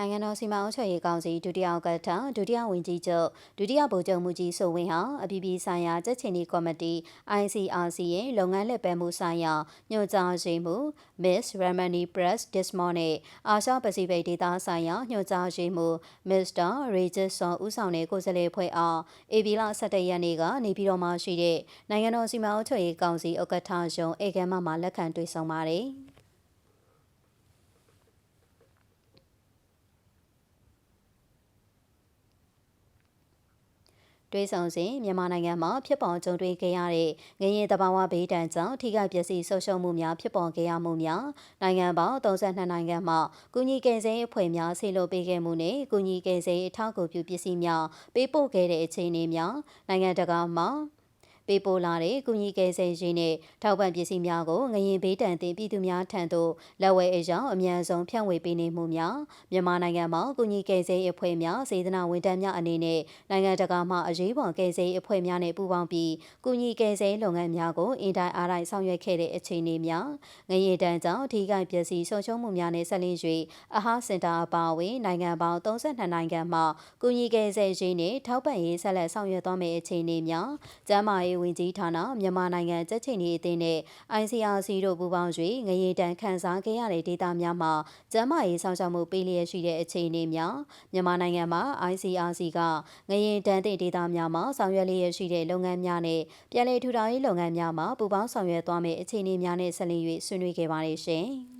နိုင်ငံတော်စီမံအုပ်ချုပ်ရေးကောင်စီဒုတိယဥက္ကဋ္ဌဒုတိယဝန်ကြီးချုပ်ဒုတိယဗိုလ်ချုပ်မှုကြီးဆိုဝင်းဟာအပြည်ပြည်ဆိုင်ရာကြက်ချင်နီကော်မတီ ICRC ရဲ့လုပ်ငန်းလက်ပံမှုဆိုင်ရာညွှန်ကြားရေးမှူး Miss Ramani Press Dismore နဲ့အာရှပစိဖိတ်ဒေသဆိုင်ရာညွှန်ကြားရေးမှူး Mr. Regis Son ဦးဆောင်တဲ့ကိုယ်စားလှယ်ဖွဲ့အား AB လ17ရက်နေ့ကနေပြည်တော်မှာရှိတဲ့နိုင်ငံတော်စီမံအုပ်ချုပ်ရေးကောင်စီဥက္ကဋ္ဌရုံးအေကမ်းမမှာလက်ခံတွေ့ဆုံပါတယ်။ တွေးဆောင်စဉ်မြန်မာနိုင်ငံမှာဖြစ်ပေါ်ကြုံတွေ့ခဲ့ရတဲ့ငရေတဘာဝဘေးဒဏ်ကြောင့်ထိခိုက်ပျက်စီးဆုံးရှုံးမှုများဖြစ်ပေါ်ခဲ့ရမှုများနိုင်ငံပေါင်း32နိုင်ငံမှကုညီကယ်ဆယ်အဖွဲ့များဆေလို့ပေးခဲ့မှုနဲ့ကုညီကယ်ဆယ်အထောက်အကူပြုပစ္စည်းများပေးပို့ခဲ့တဲ့အခြေအနေများနိုင်ငံတကာမှ ပေးပို့လာတဲ့ကုညီကယ်ဆယ်ရေးနဲ့ထောက်ပံ့ပစ္စည်းများကိုငရင်ဘေးတန်တင်ပြည်သူများထံသို့လက်ဝဲအယောင်အမြန်ဆုံးဖြန့်ဝေပေးနေမှုများမြန်မာနိုင်ငံမှာကုညီကယ်ဆယ်ရေးအဖွဲ့များစေတနာဝန်ထမ်းများအနေနဲ့နိုင်ငံတကာမှအရေးပေါ်ကယ်ဆယ်ရေးအဖွဲ့များနဲ့ပူးပေါင်းပြီးကုညီကယ်ဆယ်လုပ်ငန်းများကိုအင်တိုင်းအားတိုင်းဆောင်ရွက်ခဲ့တဲ့အခြေအနေများငရေတန်းကြောင့်ထိခိုက်ပျက်စီးဆုံးရှုံးမှုများနဲ့ဆက်လင်း၍အဟာစင်တာအပါအဝင်နိုင်ငံပေါင်း32နိုင်ငံမှကုညီကယ်ဆယ်ရေးနဲ့ထောက်ပံ့ရေးဆက်လက်ဆောင်ရွက်သွားမယ့်အခြေအနေများကျန်းမာရေးဝန်ကြီးဌာနမြန်မာနိုင်ငံကြက်ချင်နေအသင်းနဲ့ ICRC တို့ပူးပေါင်း၍ငရေတန်းခန်းစားခဲ့ရတဲ့ဒေသများမှာကျန်းမာရေးဆောင်ရှောက်မှုပေးလျက်ရှိတဲ့အခြေအနေများမြန်မာနိုင်ငံမှာ ICRC ကငရေတန်းတဲ့ဒေသများမှာဆောင်ရွက်လျက်ရှိတဲ့လုပ်ငန်းများနဲ့ပြည်내ထူထောင်ရေးလုပ်ငန်းများမှာပူးပေါင်းဆောင်ရွက်သွားမယ့်အခြေအနေများနဲ့ဆက်လျက်ဆွေးနွေးခဲ့ပါတယ်ရှင်။